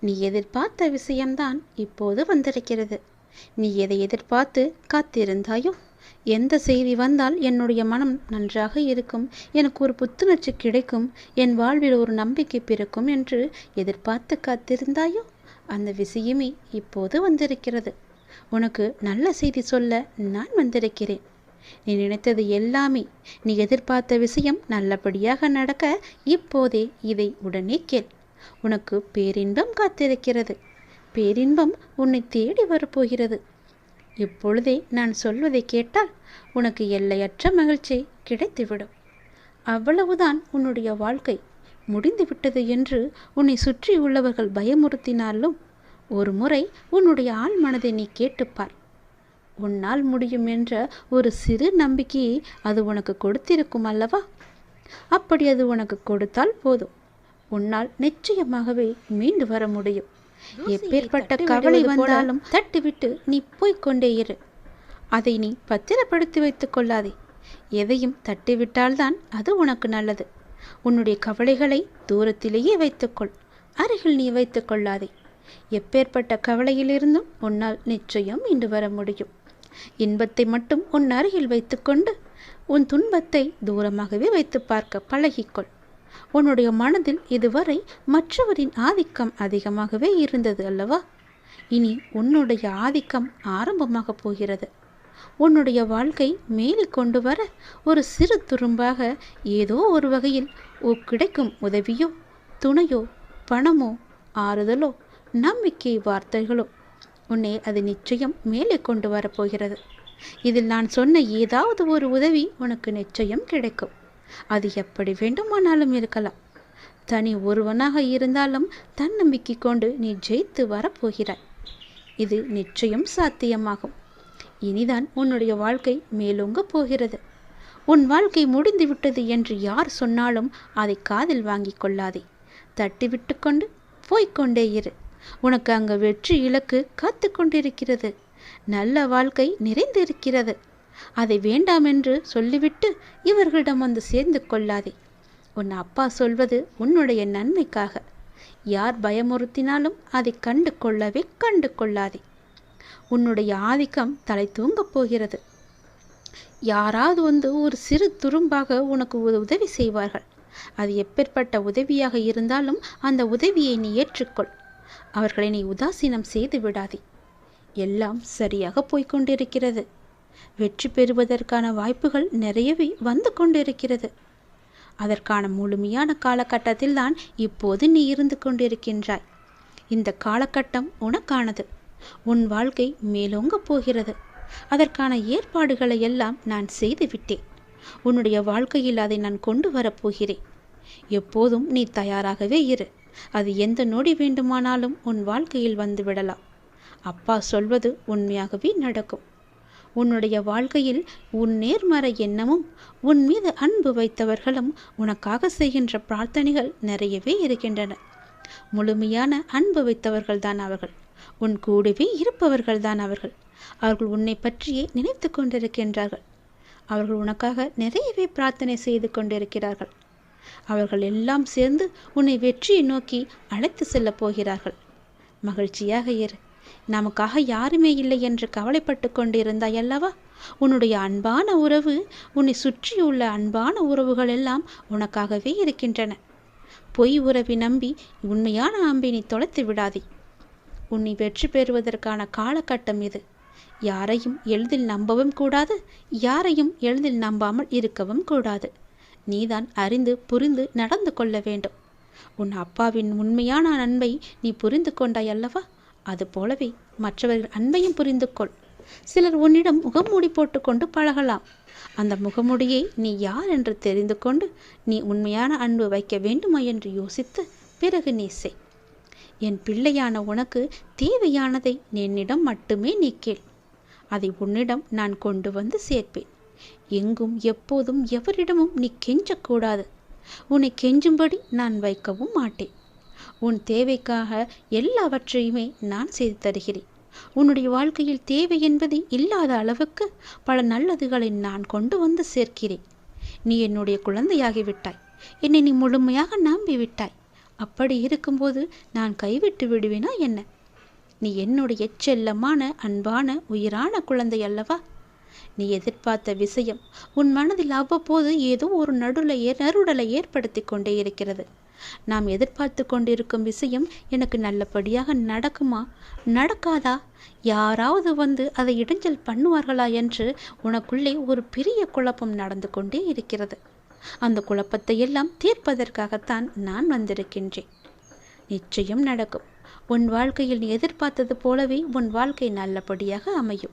நீ எதிர்பார்த்த விஷயம்தான் இப்போது வந்திருக்கிறது. நீ எதை எதிர்பார்த்து காத்திருந்தாயோ? எந்த செய்தி வந்தால் என்னுடைய மனம் நன்றாக இருக்கும். எனக்கு ஒரு புத்துணர்ச்சி கிடைக்கும். என் வாழ்வில் ஒரு நம்பிக்கை பிறக்கும் என்று எதிர்பார்த்து காத்திருந்தாயோ? அந்த விஷயமே இப்போது வந்திருக்கிறது. உனக்கு நல்ல செய்தி சொல்ல நான் வந்திருக்கிறேன். நீ நினைத்தது எல்லாமே. நீ எதிர்பார்த்த விஷயம் நல்லபடியாக நடக்க இப்போதே இதை உடனே கேள். உனக்கு பேரின்பம் காத்திருக்கிறது. பேரின்பம் உன்னை தேடி வரப்போகிறது. இப்பொழுதே நான் சொல்வதை கேட்டால் உனக்கு எல்லையற்ற மகிழ்ச்சி கிடைத்துவிடும். அவ்வளவுதான் உன்னுடைய வாழ்க்கை. முடிந்துவிட்டது என்று உன்னை சுற்றி உள்ளவர்கள் பயமுறுத்தினாலும் ஒரு முறை உன்னுடைய ஆள் மனதை நீ கேட்டுப்பார். உன்னால் முடியும் என்ற ஒரு சிறு நம்பிக்கையை அது உனக்கு கொடுத்திருக்கும் அல்லவா? அப்படி அது உனக்கு கொடுத்தால் போதும். உன்னால் நிச்சயமாகவே மீண்டு வர முடியும். எப்பேற்பட்ட கவலை வந்தாலும் தட்டிவிட்டு நீ போய்க்கொண்டே இரு. அதை நீ பத்திரப்படுத்தி வைத்துக் கொள்ளாதே. எதையும் தட்டிவிட்டால்தான் அது உனக்கு நல்லது. உன்னுடைய கவலைகளை தூரத்திலேயே வைத்துக்கொள் அருகில் நீ வைத்துக் கொள்ளாதே. எப்பேற்பட்ட கவலையிலிருந்தும் உன்னால் நிச்சயம் மீண்டு வர முடியும். இன்பத்தை மட்டும் உன் அருகில் வைத்துக்கொண்டு உன் துன்பத்தை தூரமாகவே வைத்து பார்க்க பழகிக்கொள். உன்னுடைய மனதில் இதுவரை மற்றவரின் ஆதிக்கம் அதிகமாகவே இருந்தது அல்லவா? இனி உன்னுடைய ஆதிக்கம் ஆரம்பமாக போகிறது. உன்னுடைய வாழ்க்கை மேலே கொண்டு வர ஒரு சிறு துரும்பாக ஏதோ ஒரு வகையில் ஓ கிடைக்கும் உதவியோ துணையோ பணமோ ஆறுதலோ நம்பிக்கை வார்த்தைகளோ உன்னை அது நிச்சயம் மேலே கொண்டு வரப்போகிறது இதில் நான் சொன்ன ஏதாவது ஒரு உதவி உனக்கு நிச்சயம் கிடைக்கும். அது எப்படி வேண்டுமானாலும் இருக்கலாம். தனி ஒருவனாக இருந்தாலும் தன்னம்பிக்கை கொண்டு நீ ஜெயித்து வரப்போகிறாய். இது நிச்சயம் சாத்தியமாகும். இனிதான் உன்னுடைய வாழ்க்கை மேலோங்க போகிறது. உன் வாழ்க்கை முடிந்துவிட்டது என்று யார் சொன்னாலும் அதை காதில் வாங்கிக் கொள்ளாதே. தட்டிவிட்டு கொண்டு போய்க்கொண்டே இரு. உனக்கு அங்கு வெற்றி இலக்கு காத்து கொண்டிருக்கிறது. நல்ல வாழ்க்கை நிறைந்திருக்கிறது. அதை வேண்டாம் என்று சொல்லிவிட்டு இவர்களிடம் வந்து சேர்ந்து கொள்ளாதே. உன் அப்பா சொல்வது உன்னுடைய நன்மைக்காக. யார் பயமுறுத்தினாலும் அதை கண்டு கொள்ளவே கண்டு கொள்ளாதே. உன்னுடைய ஆதிக்கம் தலை தூங்கப் போகிறது. யாராவது வந்து ஒரு சிறு துரும்பாக உனக்கு ஒரு உதவி செய்வார்கள். அது எப்பேற்பட்ட உதவியாக இருந்தாலும் அந்த உதவியை நீ ஏற்றுக்கொள். அவர்களை நீ உதாசீனம் செய்து விடாதே. எல்லாம் சரியாக போய்க்கொண்டிருக்கிறது வெற்றி பெறுவதற்கான வாய்ப்புகள் நிறையவே வந்து கொண்டிருக்கிறது. அதற்கான முழுமையான காலகட்டத்தில் தான் இப்போது நீ இருந்து கொண்டிருக்கின்றாய். இந்த காலகட்டம் உனக்கானது. உன் வாழ்க்கை மேலோங்கப் போகிறது. அதற்கான ஏற்பாடுகளை எல்லாம் நான் செய்துவிட்டேன் உன்னுடைய வாழ்க்கையில் அதை நான் கொண்டு வரப்போகிறேன் எப்போதும் நீ தயாராகவே இரு. அது எந்த நொடி வேண்டுமானாலும் உன் வாழ்க்கையில் வந்து விடலாம். அப்பா சொல்வது உண்மையாகவே நடக்கும். உன்னுடைய வாழ்க்கையில் உன் நேர்மறை எண்ணமும் உன் மீது அன்பு வைத்தவர்களும் உனக்காக செய்கின்ற பிரார்த்தனைகள் நிறையவே இருக்கின்றன. முழுமையான அன்பு வைத்தவர்கள்தான் அவர்கள். உன் கூடவே இருப்பவர்கள்தான் அவர்கள். அவர்கள் உன்னை பற்றியே நினைத்து கொண்டிருக்கின்றார்கள். அவர்கள் உனக்காக நிறையவே பிரார்த்தனை செய்து கொண்டிருக்கிறார்கள். அவர்கள் எல்லாம் சேர்ந்து உன்னை வெற்றியை நோக்கி அழைத்து செல்லப் போகிறார்கள். மகிழ்ச்சியாக இரு. நமக்காக யாருமே இல்லை என்று கவலைப்பட்டு கொண்டிருந்தாய் அல்லவா? உன்னுடைய அன்பான உறவு உன்னை சுற்றியுள்ள அன்பான உறவுகள் எல்லாம் உனக்காகவே இருக்கின்றன. பொய் உறவை நம்பி உண்மையான அம்பை நீ தொலைத்து விடாதே. உன்னை வெற்றி பெறுவதற்கான காலகட்டம் இது. யாரையும் எளிதில் நம்பவும் கூடாது யாரையும் எளிதில் நம்பாமல் இருக்கவும் கூடாது. நீதான் அறிந்து புரிந்து நடந்து கொள்ள வேண்டும். உன் அப்பாவின் உண்மையான அன்பை நீ புரிந்து கொண்டாய் அல்லவா? அது போலவே மற்றவர்கள் அன்பையும் புரிந்து கொள் சிலர் உன்னிடம் முகமூடி போட்டுக்கொண்டு பழகலாம். அந்த முகமூடியை நீ யார் என்று தெரிந்து கொண்டு நீ உண்மையான அன்பு வைக்க வேண்டுமா என்று யோசித்து பிறகு நீ செய். என் பிள்ளையான உனக்கு தேவையானதை என்னிடம் மட்டுமே நீ கேள். அதை உன்னிடம் நான் கொண்டு வந்து சேர்ப்பேன். எங்கும் எப்போதும் எவரிடமும் நீ கெஞ்சக்கூடாது. உன்னை கெஞ்சும்படி நான் வைக்கவும் மாட்டேன். உன் தேவைக்காக எல்லாவற்றையுமே நான் செய்து தருகிறேன். உன்னுடைய வாழ்க்கையில் தேவை என்பது இல்லாத அளவுக்கு பல நல்லதுகளை நான் கொண்டு வந்து சேர்க்கிறேன். நீ என்னுடைய குழந்தையாகிவிட்டாய் என்னை நீ முழுமையாக நம்பி விட்டாய். அப்படி இருக்கும்போது நான் கைவிட்டு விடுவேனா என்ன? நீ என்னுடைய செல்லமான அன்பான உயிரான குழந்தை அல்லவா? நீ எதிர்பார்த்த விஷயம் உன் மனதில் அவ்வப்போது ஏதோ ஒரு நடுலை நறுடலை ஏற்படுத்தி கொண்டே இருக்கிறது. நாம் எதிர்பார்த்து கொண்டிருக்கும் விஷயம் எனக்கு நல்லபடியாக நடக்குமா? நடக்காதா? யாராவது வந்து அதை இடைஞ்சல் பண்ணுவார்களா என்று உனக்குள்ளே ஒரு பெரிய குழப்பம் நடந்து கொண்டே இருக்கிறது. அந்த குழப்பத்தை எல்லாம் தீர்ப்பதற்காகத்தான் நான் வந்திருக்கின்றேன். நிச்சயம் நடக்கும். உன் வாழ்க்கையில் நீ எதிர்பார்த்தது போலவே உன் வாழ்க்கை நல்லபடியாக அமையும்.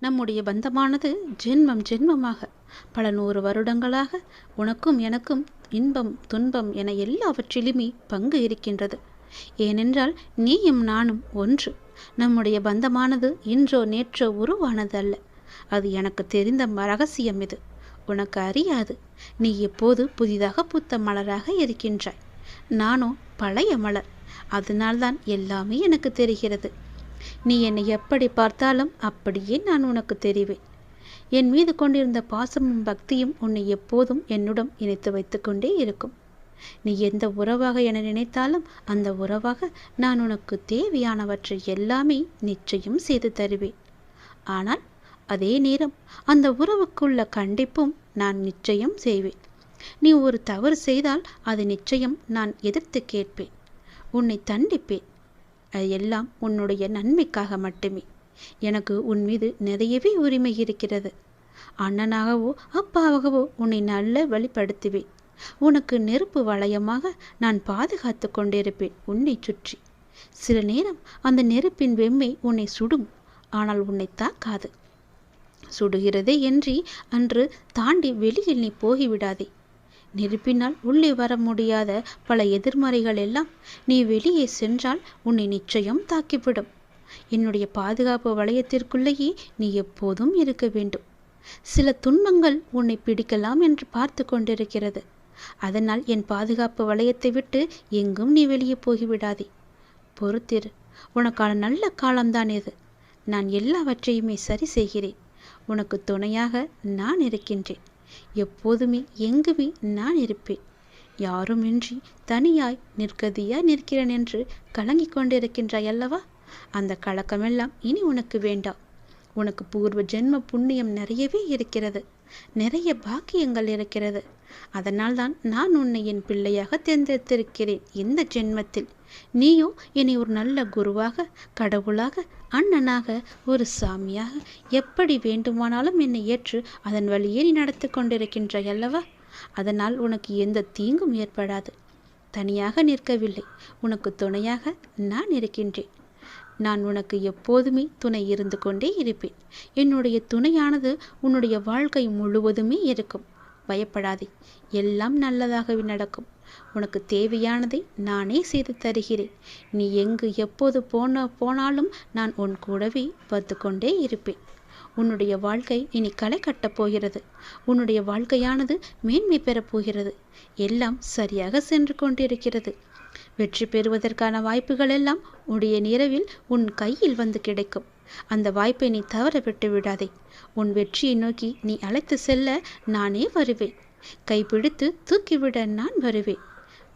நம்முடைய பந்தமானது ஜென்மம் ஜென்மமாக. பல நூறு வருடங்களாக உனக்கும் எனக்கும் இன்பம் துன்பம் என எல்லாவற்றிலுமே பங்கு இருக்கின்றது. ஏனென்றால் நீயும் நானும் ஒன்று. நம்முடைய பந்தமானது இன்றோ நேற்றோ உருவானது அல்ல அது எனக்கு தெரிந்த ரகசியம் இது. உனக்கு அறியாது. நீ எப்போது புதிதாக பூத்த மலராக இருக்கின்றாய்? நானோ பழைய மலர். அதனால்தான் எல்லாமே எனக்கு தெரிகிறது. நீ என்னை எப்படி பார்த்தாலும் அப்படியே நான் உனக்கு தெரிவேன். என் மீது கொண்டிருந்த பாசமும் பக்தியும் உன்னை எப்போதும் என்னுடன் இணைத்து வைத்துக்கொண்டே இருக்கும். நீ எந்த உறவாக என நினைத்தாலும் அந்த உறவாக நான் உனக்கு தேவையானவற்றை எல்லாமே நிச்சயம் செய்து தருவேன். ஆனால் அதே நேரம் அந்த உறவுக்குள்ள கண்டிப்பும் நான் நிச்சயம் செய்வேன். நீ ஒரு தவறு செய்தால் அது நிச்சயம் நான் எதிர்த்து கேட்பேன். உன்னை தண்டிப்பேன். அது எல்லாம் உன்னுடைய நன்மைக்காக மட்டுமே. எனக்கு உன் மீது நிறையவே உரிமை இருக்கிறது. அண்ணனாகவோ அப்பாவாகவோ உன்னை நல்ல வழிப்படுத்துவேன். உனக்கு நெருப்பு வளையமாக நான் பாதுகாத்து கொண்டிருப்பேன் உன்னை சுற்றி. சில நேரம் அந்த நெருப்பின் வெம்மை உன்னை சுடும் ஆனால் உன்னை தாக்காது. சுடுகிறதே என்று அன்று தாண்டி வெளியில் நீ போகிவிடாதே. நெருப்பினால் உள்ளே வர முடியாத பல எதிர்மறைகள் எல்லாம் நீ வெளியே சென்றால் உன்னை நிச்சயம் தாக்கிவிடும். என்னுடைய பாதுகாப்பு வளையத்திற்குள்ளேயே நீ எப்போதும் இருக்க வேண்டும். சில துன்பங்கள் உன்னை பிடிக்கலாம் என்று பார்த்து கொண்டிருக்கிறது. அதனால் என் பாதுகாப்பு வளையத்தை விட்டு எங்கும் நீ வெளியே போகிவிடாதே. பொறுத்திரு உனக்கான நல்ல காலம்தான் இது. நான் எல்லாவற்றையுமே சரி செய்கிறேன். உனக்கு துணையாக நான் இருக்கின்றேன். எப்போதுமே எங்குமே நான் இருப்பேன். யாருமின்றி தனியாய் நிற்கதியாய் நிற்கிறேன் என்று கலங்கிக் கொண்டிருக்கின்றாய் அல்லவா? அந்த கலக்கமெல்லாம் இனி உனக்கு வேண்டாம். உனக்கு பூர்வ ஜென்ம புண்ணியம் நிறையவே இருக்கிறது. நிறைய பாக்கியங்கள் இருக்கிறது. அதனால்தான் நான் உன்னை என் பிள்ளையாக தேர்ந்தெடுத்திருக்கிறேன் இந்த ஜென்மத்தில். நீயோ என்னை ஒரு நல்ல குருவாக கடவுளாக அண்ணனாக ஒரு சாமியாக எப்படி வேண்டுமானாலும் என்னை ஏற்று அதன் வழியே நீ நடத்தி கொண்டிருக்கின்றாய் அல்லவா? அதனால் உனக்கு எந்த தீங்கும் ஏற்படாது. தனியாக நிற்கவில்லை. உனக்கு துணையாக நான் இருக்கின்றேன். நான் உனக்கு எப்போதுமே துணை இருந்து கொண்டே இருப்பேன். என்னுடைய துணையானது உன்னுடைய வாழ்க்கை முழுவதுமே இருக்கும். பயப்படாதே. எல்லாம் நல்லதாகவே நடக்கும். உனக்கு தேவையானதை நானே செய்து தருகிறேன். நீ எங்கு எப்போது போன போனாலும் நான் உன் கூடவே வந்து கொண்டே இருப்பேன். உன்னுடைய வாழ்க்கை இனி களை கட்டப் போகிறது. உன்னுடைய வாழ்க்கையானது மேன்மை பெறப் போகிறது. எல்லாம் சரியாக சென்று கொண்டிருக்கிறது. வெற்றி பெறுவதற்கான வாய்ப்புகள் எல்லாம் உடைய நிறவில் உன் கையில் வந்து கிடைக்கும். அந்த வாய்ப்பை நீ தவற விட்டு விடாதே. உன் வெற்றியை நோக்கி நீ அழைத்து செல்ல நானே வருவேன். கைப்பிடித்து தூக்கிவிட நான் வருவேன்.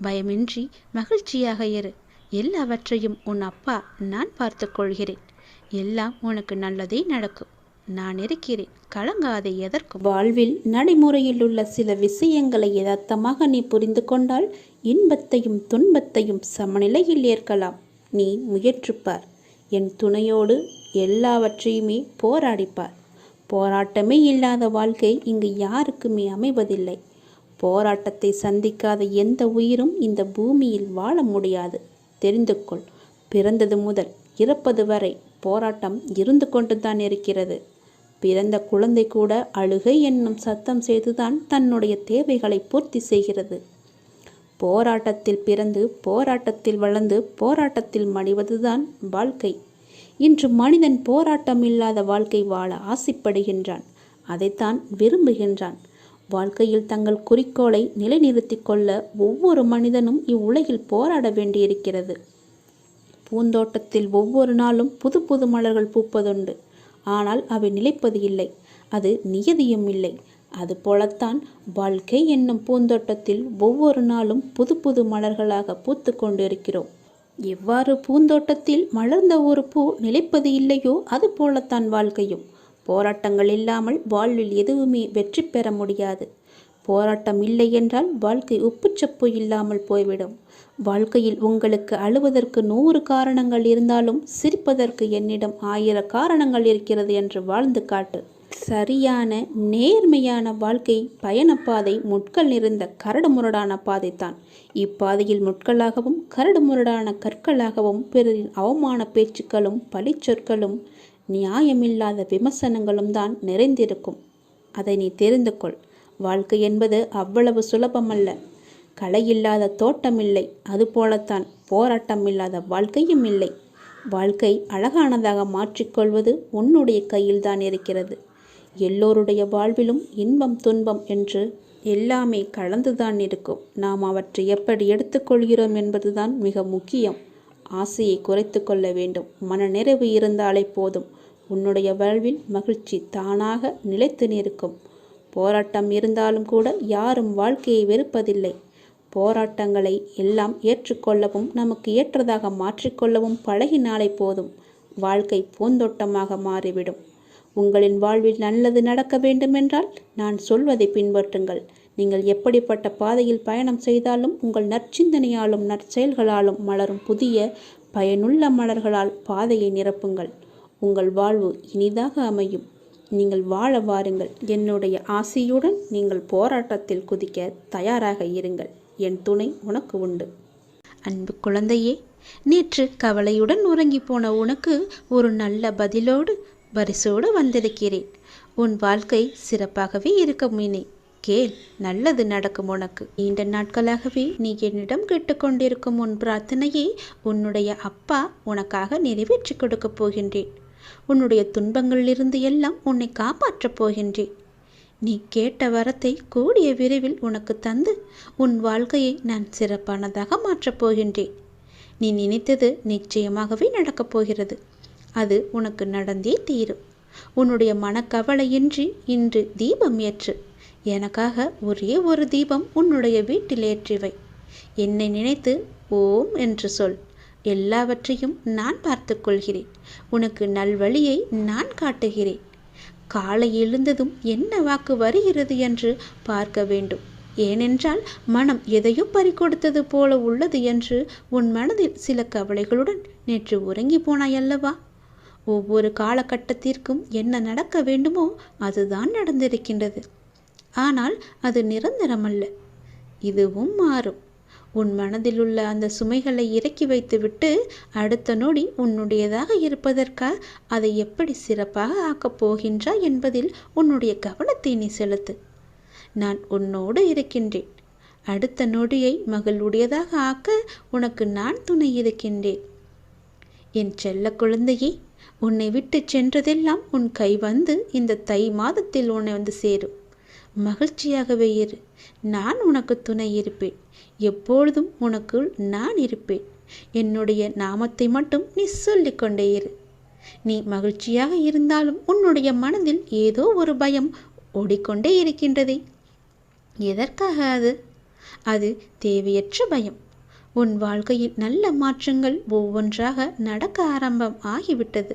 பயமின்றி மகிழ்ச்சியாக இரு. எல்லாவற்றையும் உன் அப்பா நான் பார்த்து கொள்கிறேன். எல்லாம் உனக்கு நல்லதே நடக்கும். நான் இருக்கிறேன். கலங்காதே எதற்கும். வாழ்வில் நடைமுறையில் உள்ள சில விஷயங்களை யதார்த்தமாக நீ புரிந்து கொண்டால் இன்பத்தையும் துன்பத்தையும் சமநிலையில் ஏற்கலாம். நீ முயற்றுப்பார் என் துணையோடு எல்லாவற்றையுமே போராடிப்பார். போராட்டமே இல்லாத வாழ்க்கை இங்கு யாருக்குமே அமைவதில்லை. போராட்டத்தை சந்திக்காத எந்த உயிரும் இந்த பூமியில் வாழ முடியாது. தெரிந்து கொள் பிறந்தது முதல் இறப்பது வரை போராட்டம் இருந்து கொண்டுதான் இருக்கிறது. பிறந்த குழந்தை கூட அழுகை என்னும் சத்தம் செய்துதான் தன்னுடைய தேவைகளை பூர்த்தி செய்கிறது. போராட்டத்தில் பிறந்து போராட்டத்தில் வளர்ந்து போராட்டத்தில் மடிவதுதான் வாழ்க்கை. இன்று மனிதன் போராட்டம் இல்லாத வாழ்க்கை வாழ ஆசைப்படுகின்றான். அதைத்தான் விரும்புகின்றான். வாழ்க்கையில் தங்கள் குறிக்கோளை நிலைநிறுத்தி கொள்ள ஒவ்வொரு மனிதனும் இவ்வுலகில் போராட வேண்டியிருக்கிறது. பூந்தோட்டத்தில் ஒவ்வொரு நாளும் புது புது மலர்கள் பூப்பதுண்டு. ஆனால் அவை நிலைப்பது இல்லை. அது நியதியும் இல்லை. அதுபோலத்தான் வாழ்க்கை என்னும் பூந்தோட்டத்தில் ஒவ்வொரு நாளும் புது புது மலர்களாக பூத்து கொண்டிருக்கிறோம். எவ்வாறு பூந்தோட்டத்தில் மலர்ந்த ஒரு பூ நிலைப்பது இல்லையோ அது போலத்தான் வாழ்க்கையும். போராட்டங்கள் இல்லாமல் வாழ்வில் எதுவுமே வெற்றி பெற முடியாது. போராட்டம் இல்லை என்றால் வாழ்க்கை உப்புச்சப்பு இல்லாமல் போய்விடும். வாழ்க்கையில் உங்களுக்கு அழுவதற்கு நூறு காரணங்கள் இருந்தாலும் சிரிப்பதற்கு என்னிடம் ஆயிர காரணங்கள் இருக்கிறது என்று வாழ்ந்து காட்டு. சரியான நேர்மையான வாழ்க்கை பயணப்பாதை முட்கள் நிறைந்த கரடுமுரடான தான் இப்பாதையில் முட்களாகவும் கரடுமுரடான கற்களாகவும் பிறரின் அவமான பேச்சுக்களும் பழிச்சொற்களும் நியாயமில்லாத விமர்சனங்களும் தான் நிறைந்திருக்கும். அதை நீ தெரிந்து கொள். வாழ்க்கை என்பது அவ்வளவு சுலபமல்ல. கலையில்லாத இல்லாத தோட்டமில்லை. அதுபோலத்தான் போராட்டம் இல்லாத வாழ்க்கையும் இல்லை. வாழ்க்கை அழகானதாக மாற்றிக்கொள்வது உன்னுடைய கையில்தான் இருக்கிறது. எல்லோருடைய வாழ்விலும் இன்பம் துன்பம் என்று எல்லாமே கலந்துதான் இருக்கும். நாம் அவற்றை எப்படி எடுத்துக்கொள்கிறோம் என்பதுதான் மிக முக்கியம். ஆசையை குறைத்து கொள்ள வேண்டும். மனநிறைவு இருந்தாலே போதும். உன்னுடைய வாழ்வில் மகிழ்ச்சி தானாக நிலைத்து நிற்கும். போராட்டம் இருந்தாலும் கூட யாரும் வாழ்க்கையை வெறுப்பதில்லை. போராட்டங்களை எல்லாம் ஏற்றுக்கொள்ளவும் நமக்கு ஏற்றதாக மாற்றிக்கொள்ளவும் பழகினாலே போதும். வாழ்க்கை பூந்தோட்டமாக மாறிவிடும். உங்களின் வாழ்வில் நல்லது நடக்க வேண்டுமென்றால் நான் சொல்வதை பின்பற்றுங்கள். நீங்கள் எப்படிப்பட்ட பாதையில் பயணம் செய்தாலும் உங்கள் நற்சிந்தனையாலும் நற்செயல்களாலும் மலரும் புதிய பயனுள்ள மலர்களால் பாதையை நிரப்புங்கள். உங்கள் வாழ்வு இனிதாக அமையும். நீங்கள் வாழ வாருங்கள். என்னுடைய ஆசையுடன் நீங்கள் போராட்டத்தில் குதிக்க தயாராக இருங்கள். என் துணை உனக்கு உண்டு. அன்பு குழந்தையே நேற்று கவலையுடன் உறங்கி போன உனக்கு ஒரு நல்ல பதிலோடு பரிசோடு வந்திருக்கிறேன். உன் வாழ்க்கை சிறப்பாகவே இருக்கும் இனி கேள் நல்லது நடக்கும் உனக்கு. நீண்ட நாட்களாகவே நீ என்னிடம் கேட்டுக்கொண்டிருக்கும் உன் பிரார்த்தனையை உன்னுடைய அப்பா உனக்காக நிறைவேற்றி கொடுக்கப் போகின்றேன். உன்னுடைய துன்பங்களிலிருந்து எல்லாம் உன்னை காப்பாற்றப் போகின்றேன். நீ கேட்ட வரத்தை கூடிய விரைவில் உனக்கு தந்து உன் வாழ்க்கையை நான் சிறப்பானதாக மாற்றப் போகின்றேன். நீ நினைத்தது நிச்சயமாகவே நடக்கப் போகிறது. அது உனக்கு நடந்தே தீரும். உன்னுடைய மனக்கவலையின்றி இன்று தீபம் ஏற்று. எனக்காக ஒரே ஒரு தீபம் உன்னுடைய வீட்டில் ஏற்றிவை என்னை நினைத்து ஓம் என்று சொல். எல்லாவற்றையும் நான் பார்த்து கொள்கிறேன். உனக்கு நல்வழியை நான் காட்டுகிறேன். காலை எழுந்ததும் என்ன வாக்கு வருகிறது என்று பார்க்க வேண்டும். ஏனென்றால் மனம் எதையும் பறிக்கொடுத்தது போல உள்ளது என்று உன் மனதில் சில கவலைகளுடன் நேற்று உறங்கி போனாய் அல்லவா? ஒவ்வொரு காலகட்டத்திற்கும் என்ன நடக்க வேண்டுமோ அதுதான் நடந்திருக்கின்றது. ஆனால் அது நிரந்தரமல்ல. இதுவும் மாறும். உன் மனதில் உள்ள அந்த சுமைகளை இறக்கி வைத்துவிட்டு அடுத்த நொடி உன்னுடையதாக இருப்பதற்காக அதை எப்படி சிறப்பாக ஆக்கப் போகின்றாய் என்பதில் உன்னுடைய கவனத்தை நீ செலுத்து. நான் உன்னோடு இருக்கின்றேன். அடுத்த நொடியை மகளுடையதாக ஆக்க உனக்கு நான் துணை இருக்கின்றேன். என் செல்ல குழந்தையே உன்னை விட்டு சென்றதெல்லாம் உன் கை வந்து இந்த தை மாதத்தில் உன்னை வந்து சேரும். மகிழ்ச்சியாகவே இரு. நான் உனக்கு துணை இருப்பேன். எப்பொழுதும் உனக்குள் நான் இருப்பேன். என்னுடைய நாமத்தை மட்டும் நீ சொல்லிக்கொண்டே இரு. நீ மகிழ்ச்சியாக இருந்தாலும் உன்னுடைய மனதில் ஏதோ ஒரு பயம் ஓடிக்கொண்டே இருக்கின்றதே. எதற்காக அது? அது தேவையற்ற பயம். உன் வாழ்க்கையில் நல்ல மாற்றங்கள் ஒவ்வொன்றாக நடக்க ஆரம்பம் ஆகிவிட்டது.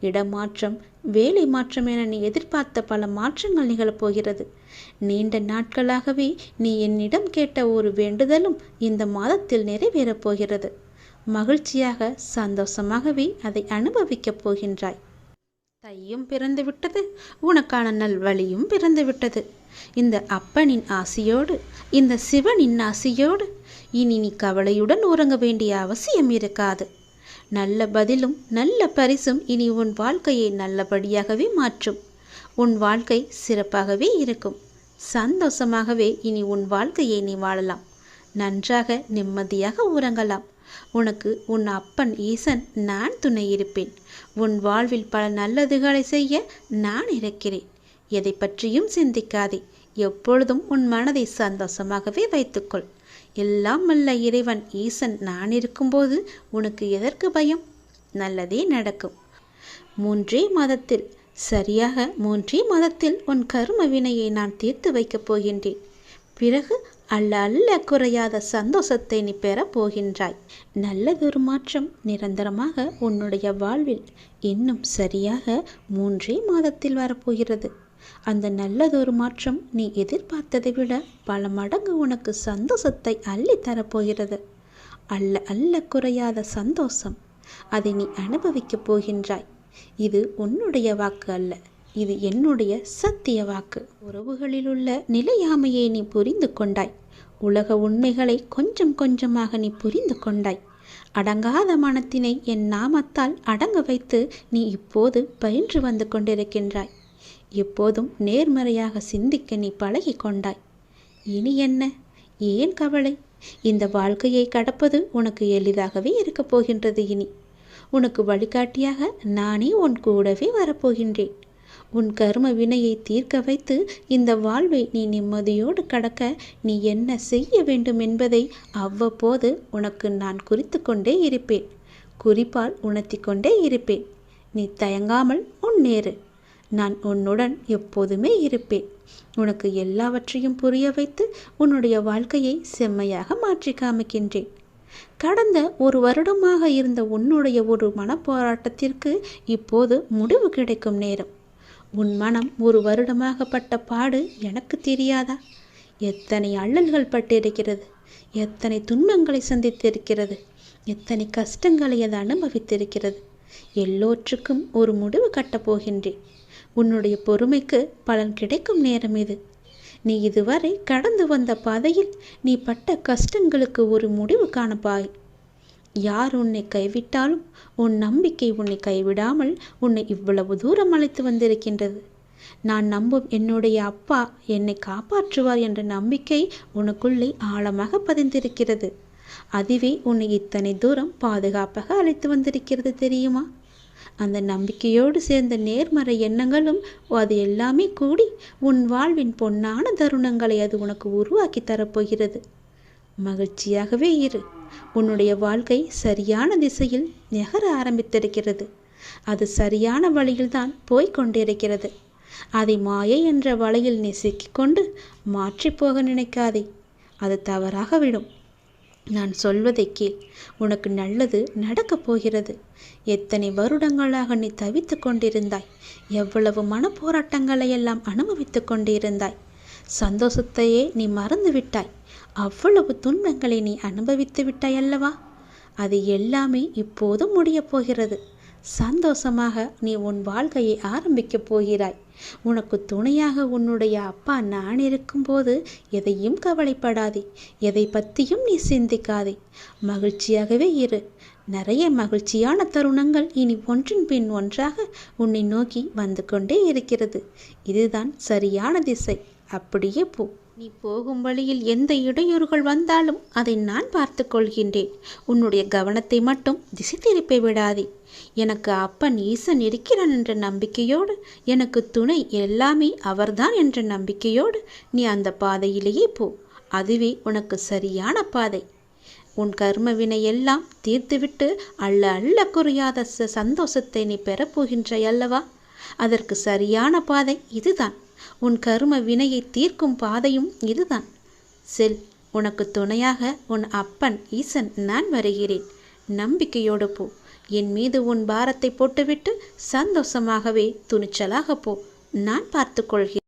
இடமாற்றம் வேலை மாற்றம் என நீ எதிர்பார்த்த பல மாற்றங்கள் நிகழப்போகிறது. நீண்ட நாட்களாகவே நீ என்னிடம் கேட்ட ஒரு வேண்டுதலும் இந்த மாதத்தில் நிறைவேறப் போகிறது. மகிழ்ச்சியாக சந்தோஷமாகவே அதை அனுபவிக்கப் போகின்றாய். தையும் பிறந்து விட்டது உனக்கான நல்வழியும் பிறந்து விட்டது. இந்த அப்பனின் ஆசியோடு இந்த சிவனின் ஆசியோடு இனி நீ கவலையுடன் உறங்க வேண்டிய அவசியம் இருக்காது. நல்ல பதிலும் நல்ல பரிசும் இனி உன் வாழ்க்கையை நல்லபடியாகவே மாற்றும். உன் வாழ்க்கை சிறப்பாகவே இருக்கும். சந்தோஷமாகவே இனி உன் வாழ்க்கையை நீ வாழலாம். நன்றாக நிம்மதியாக உறங்கலாம். உனக்கு உன் அப்பன் ஈசன் நான் துணை இருப்பேன். உன் வாழ்வில் பல நல்லதுகளை செய்ய நான் இருக்கிறேன். எதை பற்றியும் சிந்திக்காதே. எப்பொழுதும் உன் மனதை சந்தோஷமாகவே வைத்துக்கொள். எல்லாம் அல்ல இறைவன் ஈசன் நான் இருக்கும்போது உனக்கு எதற்கு பயம்? நல்லதே நடக்கும். மூன்றே மாதத்தில் சரியாக மூன்றே மாதத்தில் உன் கரும வினையை நான் தீர்த்து வைக்கப் போகின்றேன். பிறகு அல்ல அல்ல குறையாத சந்தோஷத்தை நீ பெறப் போகின்றாய். நல்லதொரு மாற்றம் நிரந்தரமாக உன்னுடைய வாழ்வில் இன்னும் சரியாக மூன்றே மாதத்தில் வரப்போகிறது. அந்த நல்லதொரு மாற்றம் நீ எதிர்பார்த்ததை விட பல மடங்கு உனக்கு சந்தோஷத்தை அள்ளி தரப்போகிறது. அல்ல அல்ல குறையாத சந்தோஷம். அதை நீ அனுபவிக்கப் போகின்றாய். இது உன்னுடைய வாக்கு அல்ல. இது என்னுடைய சத்திய வாக்கு. உறவுகளில் உள்ள நிலையாமையை நீ புரிந்து கொண்டாய். உலக உண்மைகளை கொஞ்சம் கொஞ்சமாக நீ புரிந்து கொண்டாய். அடங்காத மனத்தினை என் நாமத்தால் அடங்க வைத்து நீ இப்போது பயின்று வந்து கொண்டிருக்கின்றாய். எப்போதும் நேர்மறையாக சிந்திக்க நீ பழகி கொண்டாய் இனி என்ன? ஏன் கவலை? இந்த வாழ்க்கையை கடப்பது உனக்கு எளிதாகவே இருக்கப் போகின்றது இனி. உனக்கு வழிகாட்டியாக நானே உன் கூடவே வரப்போகின்றேன். உன் கர்ம வினையை தீர்க்க வைத்து இந்த வாழ்வை நீ நிம்மதியோடு கடக்க நீ என்ன செய்ய வேண்டும் என்பதை அவ்வப்போது உனக்கு நான் குறித்து கொண்டே இருப்பேன். குறிப்பால் உணர்த்தி கொண்டே இருப்பேன். நீ தயங்காமல் முன்னேறு. நான் உன்னுடன் எப்போதுமே இருப்பேன். உனக்கு எல்லாவற்றையும் புரிய வைத்து உன்னுடைய வாழ்க்கையை செம்மையாக மாற்றி காமிக்கின்றேன். கடந்த ஒரு வருடமாக இருந்த உன்னுடைய ஒரு மனப்போராட்டத்திற்கு இப்போது முடிவு கிடைக்கும் நேரம். உன் மனம் ஒரு வருடமாக பட்ட பாடு எனக்கு தெரியாதா? எத்தனை அல்லல்கள் பட்டிருக்கிறது? எத்தனை துன்பங்களை சந்தித்திருக்கிறது? எத்தனை கஷ்டங்களை அது அனுபவித்திருக்கிறது? எல்லோற்றுக்கும் ஒரு முடிவு கட்டப் போகின்றேன். உன்னுடைய பொறுமைக்கு பலன் கிடைக்கும் நேரம் இது. நீ இதுவரை கடந்து வந்த பாதையில் நீ பட்ட கஷ்டங்களுக்கு ஒரு முடிவு காணப்பாய். யார் உன்னை கைவிட்டாலும் உன் நம்பிக்கை உன்னை கைவிடாமல் உன்னை இவ்வளவு தூரம் அழைத்து வந்திருக்கின்றது. நான் நம்பும் என்னுடைய அப்பா என்னை காப்பாற்றுவார் என்ற நம்பிக்கை உனக்குள்ளே ஆழமாக பதிந்திருக்கிறது. அதுவே உன்னை இத்தனை தூரம் பாதுகாப்பாக அழைத்து வந்திருக்கிறது தெரியுமா? அந்த நம்பிக்கையோடு சேர்ந்த நேர்மறை எண்ணங்களும் அது எல்லாமே கூடி உன் வாழ்வின் பொன்னான தருணங்களை அது உனக்கு உருவாக்கி தரப்போகிறது. மகிழ்ச்சியாகவே இரு. உன்னுடைய வாழ்க்கை சரியான திசையில் நெகர ஆரம்பித்திருக்கிறது. அது சரியான வழியில்தான் போய்கொண்டிருக்கிறது அதை மாயை என்ற வலையில் நீ சிக்கிக்கொண்டு மாற்றிப்போக நினைக்காதே. அது தவறாக விடும். நான் சொல்வதை கேள். உனக்கு நல்லது நடக்கப் போகிறது. எத்தனை வருடங்களாக நீ தவித்து கொண்டிருந்தாய்? எவ்வளவு மனப்போராட்டங்களை எல்லாம் அனுபவித்து கொண்டிருந்தாய்? சந்தோஷத்தையே நீ மறந்து விட்டாய். அவ்வளவு துன்பங்களை நீ அனுபவித்து விட்டாய் அல்லவா? அது எல்லாமே இப்போதும் முடியப் போகிறது. சந்தோஷமாக நீ உன் வாழ்க்கையை ஆரம்பிக்கப் போகிறாய். உனக்கு துணையாக உன்னுடைய அப்பா நான் இருக்கும்போது எதையும் கவலைப்படாதே. எதை பற்றியும் நீ சிந்திக்காதே. மகிழ்ச்சியாகவே இரு. நிறைய மகிழ்ச்சியான தருணங்கள் இனி ஒன்றின் பின் ஒன்றாக உன்னை நோக்கி வந்து கொண்டே இருக்கிறது. இதுதான் சரியான திசை. அப்படியே போ. நீ போகும் வழியில் எந்த இடையூறுகள் வந்தாலும் அதை நான் பார்த்து கொள்கின்றேன். உன்னுடைய கவனத்தை மட்டும் திசை திருப்பி விடாதே. எனக்கு அப்பன் ஈசன் இருக்கிறான் என்ற நம்பிக்கையோடு எனக்கு துணை எல்லாமே அவர்தான் என்ற நம்பிக்கையோடு நீ அந்த பாதையிலேயே போ. அதுவே உனக்கு சரியான பாதை. உன் கர்ம வினை எல்லாம் தீர்த்துவிட்டு அள்ள அள்ள குறையாத ச- சந்தோஷத்தை நீ பெறப்போகின்றாய் அல்லவா? அதற்கு சரியான பாதை இதுதான். உன் கர்ம வினையை தீர்க்கும் பாதையும் இதுதான். செல் உனக்கு துணையாக உன் அப்பன் ஈசன் நான் வருகிறேன். நம்பிக்கையோடு போ. என் மீது உன் பாரத்தை போட்டுவிட்டு சந்தோஷமாகவே துணிச்சலாக போ. நான் பார்த்துக்கொள்கிறேன்